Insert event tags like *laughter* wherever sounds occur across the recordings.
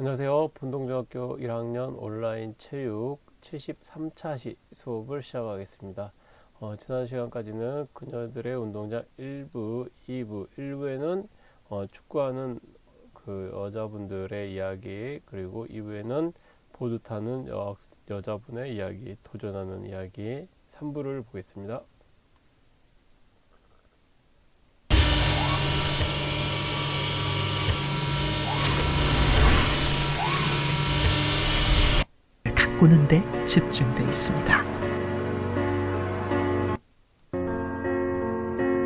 안녕하세요. 분동중학교 1학년 온라인 체육 73차 시 수업을 시작하겠습니다. 어, 지난 시간까지는 그녀들의 운동장 1부, 2부, 1부에는 어, 축구하는 그 여자분들의 이야기, 그리고 2부에는 보드 타는 여, 여자분의 이야기, 도전하는 이야기 3부를 보겠습니다. 가꾸는 데 집중돼 있습니다.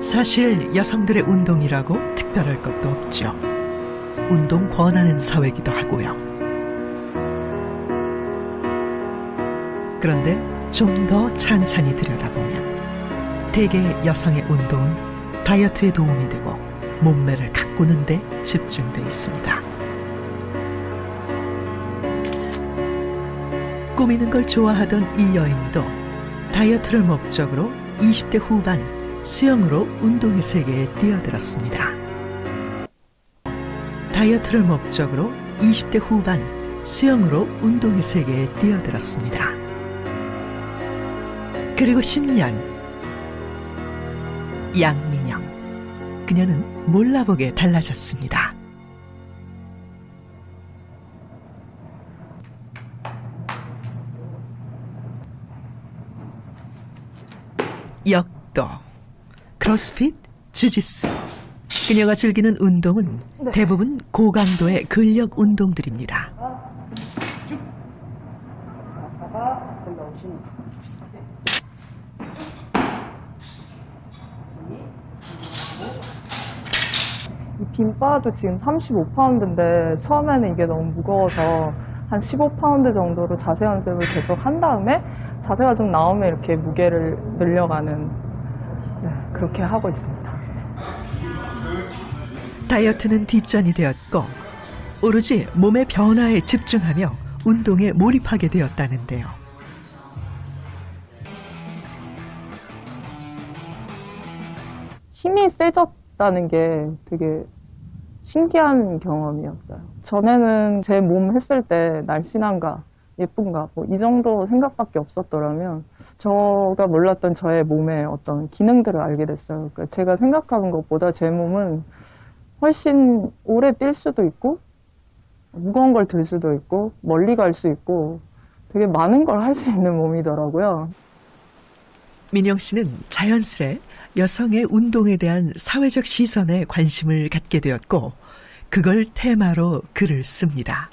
사실 여성들의 운동이라고 특별할 것도 없죠. 운동 권하는 사회이기도 하고요. 그런데 좀 더 찬찬히 들여다보면 대개 여성의 운동은 다이어트에 도움이 되고 몸매를 가꾸는 데 집중돼 있습니다. 꾸미는 걸 좋아하던 이 여인도 다이어트를 목적으로 20대 후반 수영으로 운동의 세계에 뛰어들었습니다. 다이어트를 목적으로 20대 후반 수영으로 운동의 세계에 뛰어들었습니다. 그리고 10년 양민영 그녀는 몰라보게 달라졌습니다. 역도, 크로스핏, 주짓수. 그녀가 즐기는 운동은 대부분 고강도의 근력 운동들입니다. 이 빈바도 지금 35파운드인데 처음에는 이게 너무 무거워서 한 15파운드 정도로 자세 연습을 계속 한 다음에 자세가 좀 나오면 이렇게 무게를 늘려가는 네, 그렇게 하고 있습니다. 다이어트는 뒷전이 되었고 오로지 몸의 변화에 집중하며 운동에 몰입하게 되었다는데요. 힘이 세졌다는 게 되게 신기한 경험이었어요. 전에는 제 몸 했을 때 날씬한가, 예쁜가, 뭐 이 정도 생각밖에 없었더라면, 제가 몰랐던 저의 몸의 어떤 기능들을 알게 됐어요. 그러니까 제가 생각하는 것보다 제 몸은 훨씬 오래 뛸 수도 있고, 무거운 걸 들 수도 있고, 멀리 갈 수 있고, 되게 많은 걸 할 수 있는 몸이더라고요. 민영 씨는 자연스레 여성의 운동에 대한 사회적 시선에 관심을 갖게 되었고 그걸 테마로 글을 씁니다.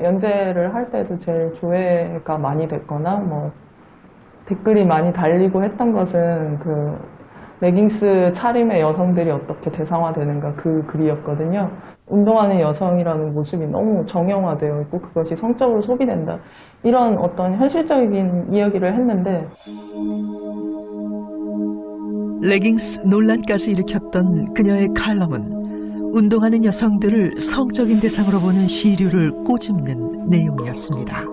연재를 할 때도 제일 조회가 많이 됐거나 뭐 댓글이 많이 달리고 했던 것은 그 레깅스 차림의 여성들이 어떻게 대상화되는가 그 글이었거든요. 운동하는 여성이라는 모습이 너무 정형화되어 있고 그것이 성적으로 소비된다. 이런 어떤 현실적인 이야기를 했는데 레깅스 논란까지 일으켰던 그녀의 칼럼은 운동하는 여성들을 성적인 대상으로 보는 시류를 꼬집는 내용이었습니다.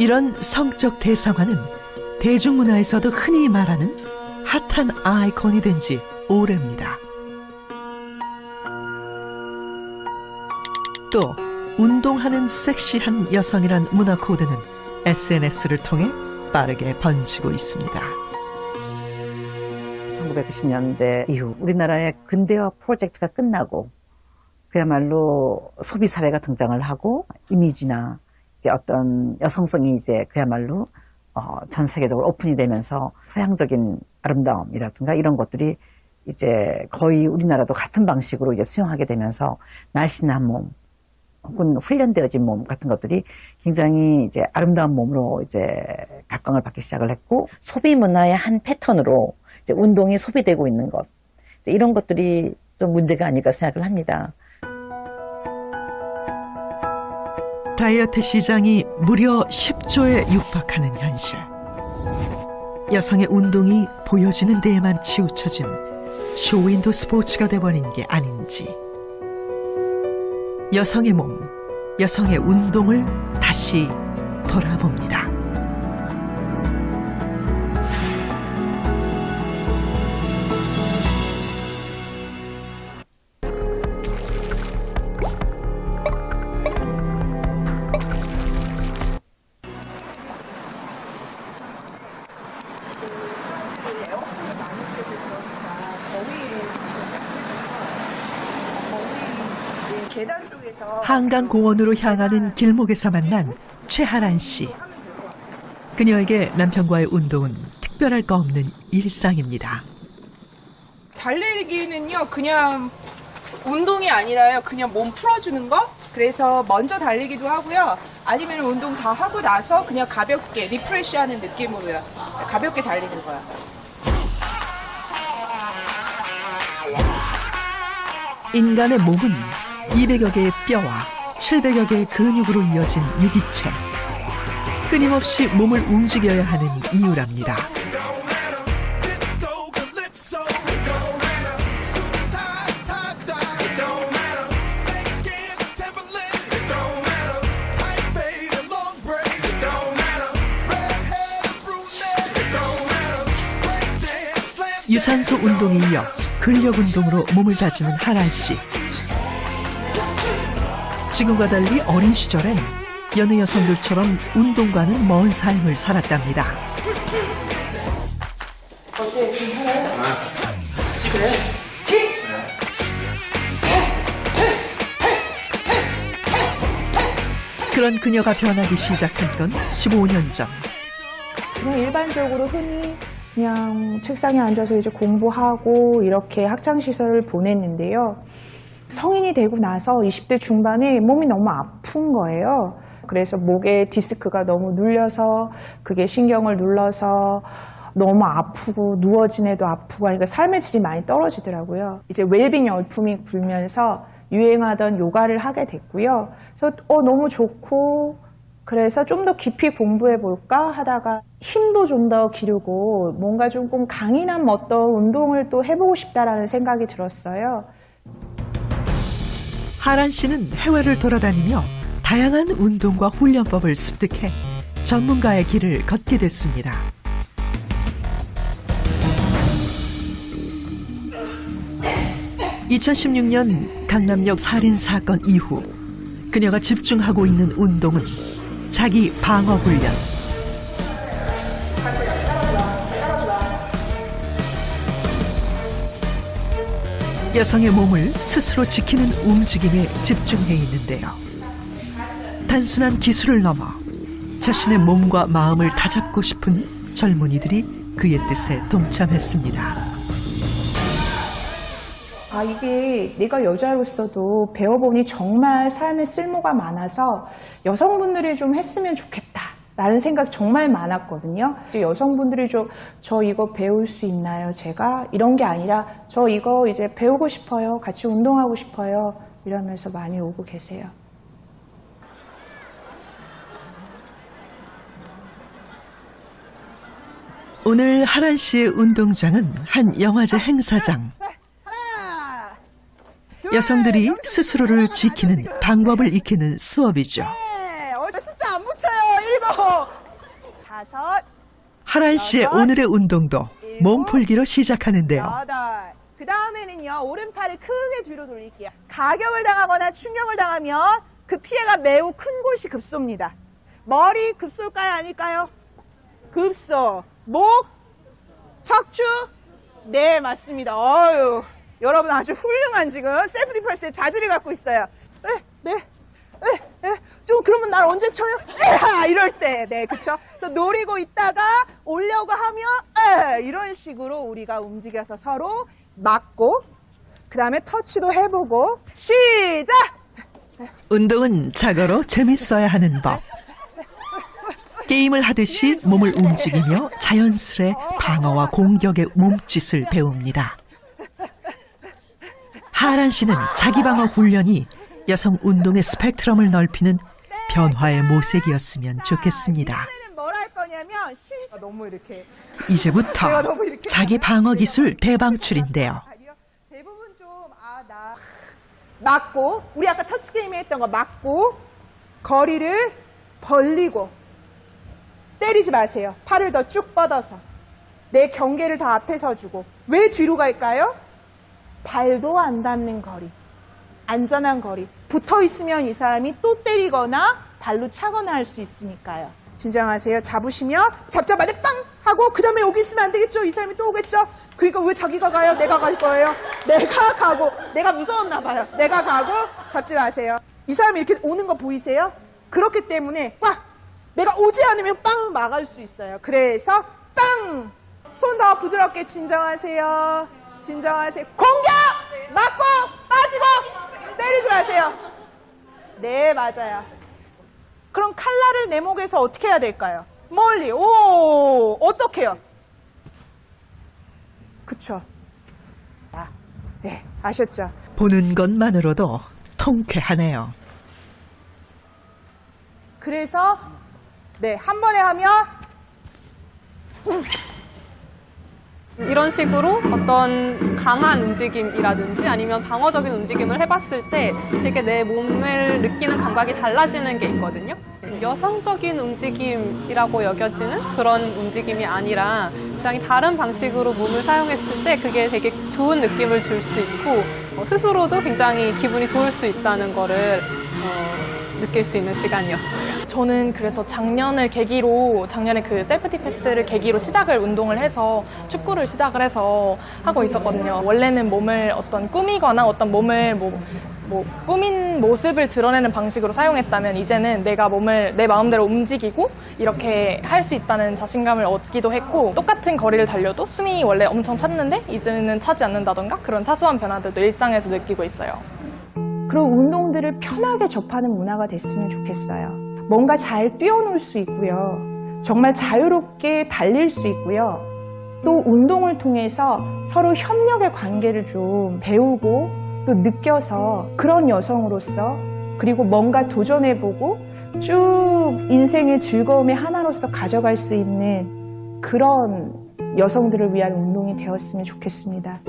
이런 성적 대상화는 대중문화에서도 흔히 말하는 핫한 아이콘이 된 지 오래입니다. 또 운동하는 섹시한 여성이란 문화 코드는 SNS를 통해 빠르게 번지고 있습니다. 1990년대 이후 우리나라의 근대화 프로젝트가 끝나고 그야말로 소비 사회가 등장을 하고 이미지나 이제 어떤 여성성이 이제 그야말로 어, 전 세계적으로 오픈이 되면서 서양적인 아름다움이라든가 이런 것들이 이제 거의 우리나라도 같은 방식으로 이제 수용하게 되면서 날씬한 몸 혹은 훈련되어진 몸 같은 것들이 굉장히 이제 아름다운 몸으로 이제 각광을 받기 시작을 했고 소비 문화의 한 패턴으로 이제 운동이 소비되고 있는 것 이런 것들이 좀 문제가 아닐까 생각을 합니다. 다이어트 시장이 무려 10조에 육박하는 현실. 여성의 운동이 보여지는 데에만 치우쳐진 쇼윈도 스포츠가 돼버린 게 아닌지. 여성의 몸, 여성의 운동을 다시 돌아봅니다. 한강 공원으로 향하는 길목에서 만난 최하란 씨. 그녀에게 남편과의 운동은 특별할 거 없는 일상입니다. 달리기는요 그냥 운동이 아니라요. 그냥 몸 풀어주는 거? 그래서 먼저 달리기도 하고요. 아니면 운동 다 하고 나서 그냥 가볍게 리프레시 하는 느낌으로요 가볍게 달리는 거야. 인간의 몸은 200여 개의 뼈와 700여 개의 근육으로 이어진 유기체. 끊임없이 몸을 움직여야 하는 이유랍니다. 유산소 운동에 이어 근력 운동으로 몸을 다지는 하란 씨. 지금과 달리 어린 시절엔 여느 여성들처럼 운동과는 먼 삶을 살았답니다. 그런 그녀가 변하기 시작한 건 15년 전. 그냥 일반적으로 흔히 그냥 책상에 앉아서 이제 공부하고 이렇게 학창 시설을 보냈는데요. 성인이 되고 나서 20대 중반에 몸이 너무 아픈 거예요. 그래서 목에 디스크가 너무 눌려서 그게 신경을 눌러서 너무 아프고 누워진 애도 아프고 하니까 삶의 질이 많이 떨어지더라고요. 이제 웰빙 열풍이 불면서 유행하던 요가를 하게 됐고요. 그래서 어 너무 좋고 그래서 좀 더 깊이 공부해 볼까 하다가 힘도 좀 더 기르고 뭔가 조금 강인한 어떤 운동을 또 해보고 싶다라는 생각이 들었어요. 하란 씨는 해외를 돌아다니며 다양한 운동과 훈련법을 습득해 전문가의 길을 걷게 됐습니다. (2016년) 강남역 살인 사건 이후 그녀가 집중하고 있는 운동은 자기 방어 훈련 여성의 몸을 스스로 지키는 움직임에 집중해 있는데요. 단순한 기술을 넘어 자신의 몸과 마음을 다잡고 싶은 젊은이들이 그의 뜻에 동참했습니다. 아, 이게 내가 여자로서도 배워보니 정말 삶에 쓸모가 많아서 여성분들이 좀 했으면 좋겠다. 라는 생각 정말 많았거든요. 이제 여성분들이 좀, 저 이거 배울 수 있나요? 제가? 이런 게 아니라, 저 이거 이제 배우고 싶어요. 같이 운동하고 싶어요. 이러면서 많이 오고 계세요. 오늘 하란 씨의 운동장은 한 영화제 행사장. 여성들이 스스로를 지키는 방법을 익히는 수업이죠. 네, 어제 숫자 안 붙여요 일곱 다섯 하란 씨의 오늘의 운동도 몸풀기로 시작하는데요. 여덟. 그 다음에는요 오른팔을 크게 뒤로 돌릴게요. 가격을 당하거나 충격을 당하면 그 피해가 매우 큰 곳이 급소입니다. 머리 급소일까요? 아닐까요? 급소. 목 척추. 네 맞습니다. 어유 여러분 아주 훌륭한 지금 셀프 디펜스의 자질을 갖고 있어요. 네, 네. 좀 그러면 날 언제 쳐요? 에하, 이럴 때, 네, 그쵸? 그래서 노리고 있다가 오려고 하면, 에, 이런 식으로 우리가 움직여서 서로 맞고, 그 다음에 터치도 해보고, 시작! 운동은 자고로 재밌어야 하는 법. 게임을 하듯이 몸을 움직이며 자연스레 방어와 공격의 몸짓을 배웁니다. 하란 씨는 자기 방어 훈련이 여성 운동의 스펙트럼을 넓히는 변화의 모색이었으면 좋겠습니다. 할 거냐면, 신체. 아, 너무 이렇게. 이제부터 내가 너무 이렇게 자기 방어 기술 대방출인데요. 대부분 좀, 아, 나. 맞고, 우리 아까 터치 게임에 했던 거 맞고, 거리를 벌리고, 때리지 마세요. 팔을 더 쭉 뻗어서. 내 경계를 더 앞에 서주고. 왜 뒤로 갈까요? 발도 안 닿는 거리. 안전한 거리. 붙어 있으면 이 사람이 또 때리거나 발로 차거나 할 수 있으니까요. 진정하세요. 잡으시면 잡자마자 빵 하고 그 다음에 여기 있으면 안 되겠죠. 이 사람이 또 오겠죠. 그러니까 왜 자기가 가요? 내가 갈 거예요. 내가 가고 내가 무서웠나 봐요. 내가 가고 잡지 마세요. 이 사람이 이렇게 오는 거 보이세요? 그렇기 때문에 꽉 내가 오지 않으면 빵 막을 수 있어요. 그래서 빵! 손 더 부드럽게 진정하세요. 진정하세요. 공격! 맞고 빠지고 때리지 마세요. 네, 맞아요. 그럼 칼날을 내 목에서 어떻게 해야 될까요? 멀리. 오! 어떻게요? 그쵸. 아, 네, 아셨죠? 보는 것만으로도 통쾌하네요. 그래서 네, 한 번에 하면 이런 식으로 어떤 강한 움직임이라든지 아니면 방어적인 움직임을 해봤을 때 되게 내 몸을 느끼는 감각이 달라지는 게 있거든요. 여성적인 움직임이라고 여겨지는 그런 움직임이 아니라 굉장히 다른 방식으로 몸을 사용했을 때 그게 되게 좋은 느낌을 줄 수 있고 어, 스스로도 굉장히 기분이 좋을 수 있다는 거를 어, 느낄 수 있는 시간이었어요. 저는 그래서 작년을 계기로 작년에 그 셀프 디펜스를 계기로 시작을 운동을 해서 축구를 시작을 해서 하고 있었거든요. 원래는 몸을 어떤 꾸미거나 어떤 몸을 뭐, 뭐 꾸민 모습을 드러내는 방식으로 사용했다면 이제는 내가 몸을 내 마음대로 움직이고 이렇게 할 수 있다는 자신감을 얻기도 했고 똑같은 거리를 달려도 숨이 원래 엄청 찼는데 이제는 차지 않는다던가 그런 사소한 변화들도 일상에서 느끼고 있어요. 그런 운동들을 편하게 접하는 문화가 됐으면 좋겠어요. 뭔가 잘 뛰어놀 수 있고요. 정말 자유롭게 달릴 수 있고요. 또 운동을 통해서 서로 협력의 관계를 좀 배우고 또 느껴서 그런 여성으로서 그리고 뭔가 도전해보고 쭉 인생의 즐거움의 하나로서 가져갈 수 있는 그런 여성들을 위한 운동이 되었으면 좋겠습니다.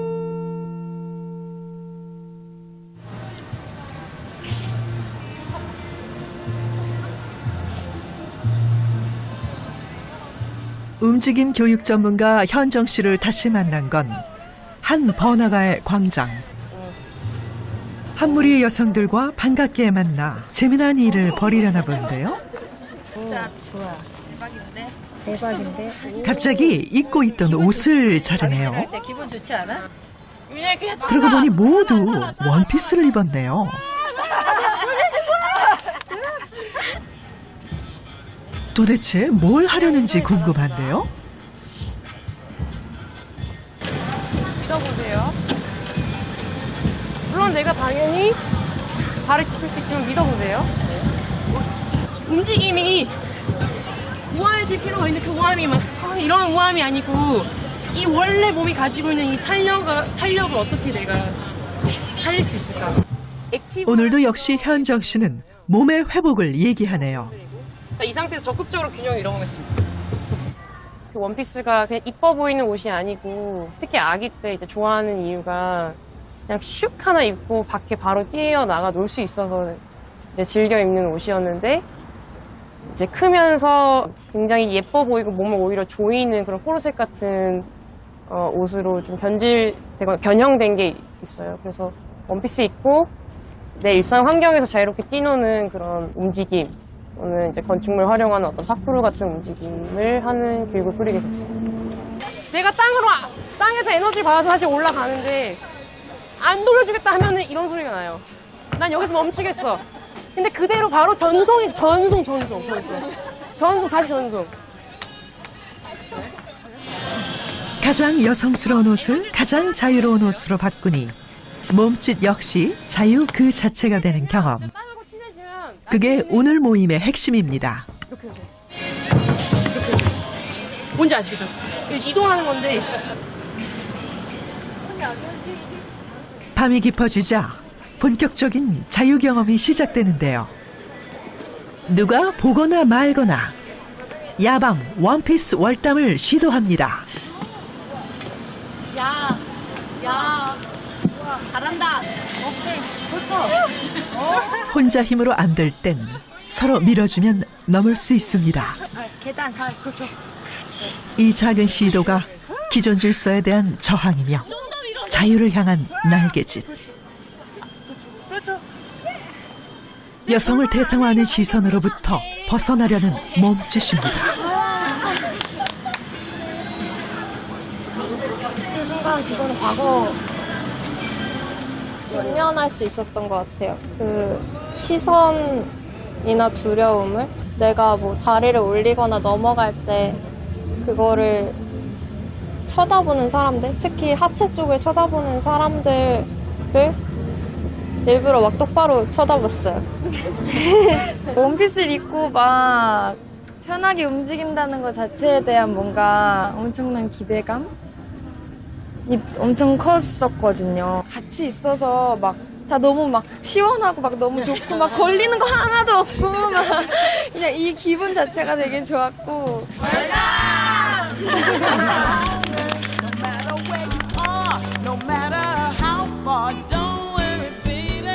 움직임 교육 전문가 현정 씨를 다시 만난 건 한 번화가의 광장. 한 무리의 여성들과 반갑게 만나 재미난 일을 벌이려나 본데요. 갑자기 입고 있던 옷을 자르네요. 그러고 보니 모두 원피스를 입었네요. 도대체 뭘 하려는지 궁금한데요. 믿어보세요. 물론 내가 당연히 발을 짚을 수 있지만 믿어보세요. 움직임이 우아해질 필요가 있는데 그 우아함이 막 아, 이런 우아함이 아니고 이 원래 몸이 가지고 있는 이 탄력을, 탄력을 어떻게 내가 살릴 수 있을까? 오늘도 역시 현정 씨는 몸의 회복을 얘기하네요. 자, 이 상태에서 적극적으로 균형을 잃어보겠습니다. 그 원피스가 그냥 이뻐 보이는 옷이 아니고 특히 아기 때 이제 좋아하는 이유가 그냥 슉 하나 입고 밖에 바로 뛰어나가 놀 수 있어서 이제 즐겨 입는 옷이었는데 이제 크면서 굉장히 예뻐 보이고 몸을 오히려 조이는 그런 코르셋 같은 어, 옷으로 좀 변질되거나 변형된 게 있어요. 그래서 원피스 입고 내 일상 환경에서 자유롭게 뛰노는 그런 움직임 오늘 이제 건축물 활용하는 어떤 파프로 같은 움직임을 하는 뿌리게 됐어요. 내가 땅으로 아- 땅에서 에너지를 받아서 다시 올라가는데 안 돌려주겠다 하면은 이런 소리가 나요. 난 여기서 멈추겠어. 근데 그대로 바로 전송이 전송 전송 전송 전송 다시 전송. 가장 여성스러운 옷을 가장 자유로운 옷으로 바꾸니 몸짓 역시 자유 그 자체가 되는 경험. 그게 오늘 모임의 핵심입니다. 이렇게 해서 이렇게 해서. 뭔지 아시겠죠? 이동하는 건데 밤이 깊어지자 본격적인 자유 경험이 시작되는데요. 누가 보거나 말거나 야방 원피스 월담을 시도합니다. 야, 야, 잘한다. 혼자 힘으로 안 될 땐 서로 밀어주면 넘을 수 있습니다. 계단, 아, 그렇죠. 이 작은 시도가 기존 질서에 대한 저항이며 자유를 향한 날개짓. 그렇죠. 여성을 대상화하는 시선으로부터 벗어나려는 몸짓입니다. 그 순간 그거는 과거 직면할 수 있었던 것 같아요. 그 시선이나 두려움을 내가 뭐 다리를 올리거나 넘어갈 때 그거를 쳐다보는 사람들, 특히 하체 쪽을 쳐다보는 사람들을 일부러 막 똑바로 쳐다봤어요. *laughs* 원피스를 입고 막 편하게 움직인다는 것 자체에 대한 뭔가 엄청난 기대감? 이 엄청 컸었거든요. 같이 있어서 막 다 너무 막 시원하고 막 너무 좋고 막 걸리는 거 하나도 없고 막 *laughs* 그냥 이 기분 자체가 되게 좋았고.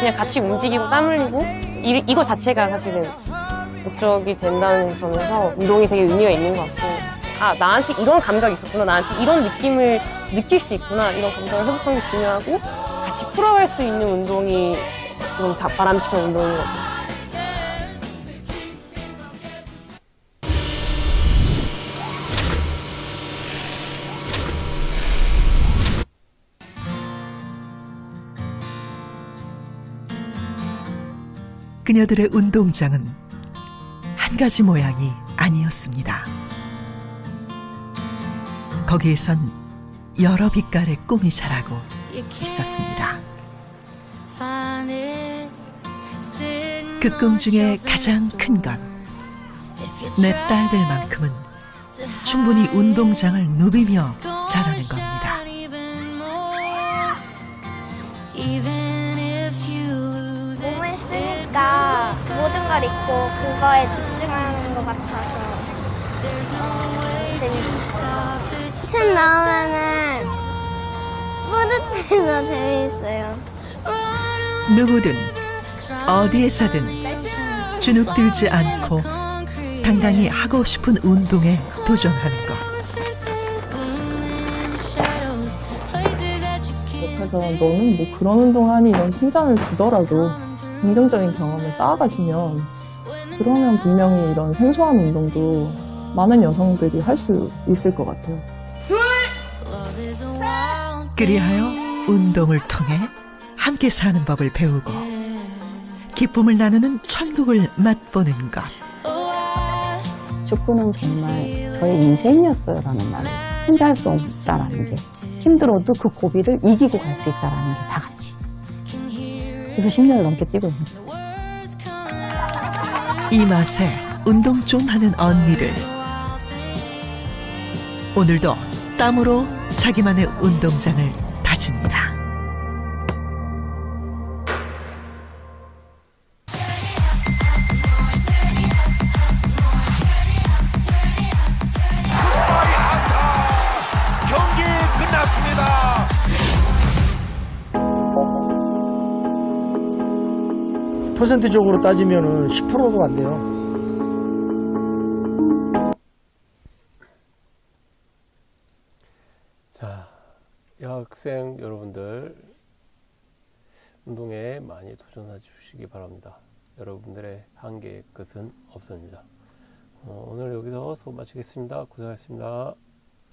그냥 같이 움직이고 땀 흘리고 이, 이거 자체가 사실은 목적이 된다는 점에서 운동이 되게 의미가 있는 것 같고. 아 나한테 이런 감각이 있었구나. 나한테 이런 느낌을 느낄 수 있구나 이런 감각을 회복하는 게 중요하고 같이 풀어갈 수 있는 운동이 좀 바- 바람직한 운동인 것 같아요. 그녀들의 운동장은 한 가지 모양이 아니었습니다. 거기에선 여러 빛깔의 꿈이 자라고 있었습니다. 그 꿈 중에 가장 큰 건 내 딸들만큼은 충분히 운동장을 누비며 자라는 겁니다. 몸을 쓰니까 모든 걸 잊고 그거에 집중하는 것 같아서 재밌었어요. 춤 나오면은 뿌듯해서 재밌어요. 누구든 어디에서든 주눅들지 않고 당당히 하고 싶은 운동에 도전하는 것. 옆에서 너는 뭐 그런 운동하니 이런 칭찬을 주더라도 긍정적인 경험을 쌓아가시면 그러면 분명히 이런 생소한 운동도 많은 여성들이 할 수 있을 것 같아요. 그리하여 운동을 통해 함께 사는 법을 배우고 기쁨을 나누는 천국을 맛보는 것. 축구는 정말 저의 인생이었어요라는 말을 혼자 할 수 없다라는 게 힘들어도 그 고비를 이기고 갈 수 있다라는 게 다 같이 그래서 10년을 넘게 뛰고 있는. 이 맛에 운동 좀 하는 언니들. 오늘도 땀으로 자기만의 운동장을 다집니다. 경기 끝났습니다. 퍼센트적으로 따지면은 10%도 안 돼요. 학생 여러분들 운동에 많이 도전해 주시기 바랍니다. 여러분들의 한계의 끝은 없습니다. 어, 오늘 여기서 수업 마치겠습니다. 고생하셨습니다.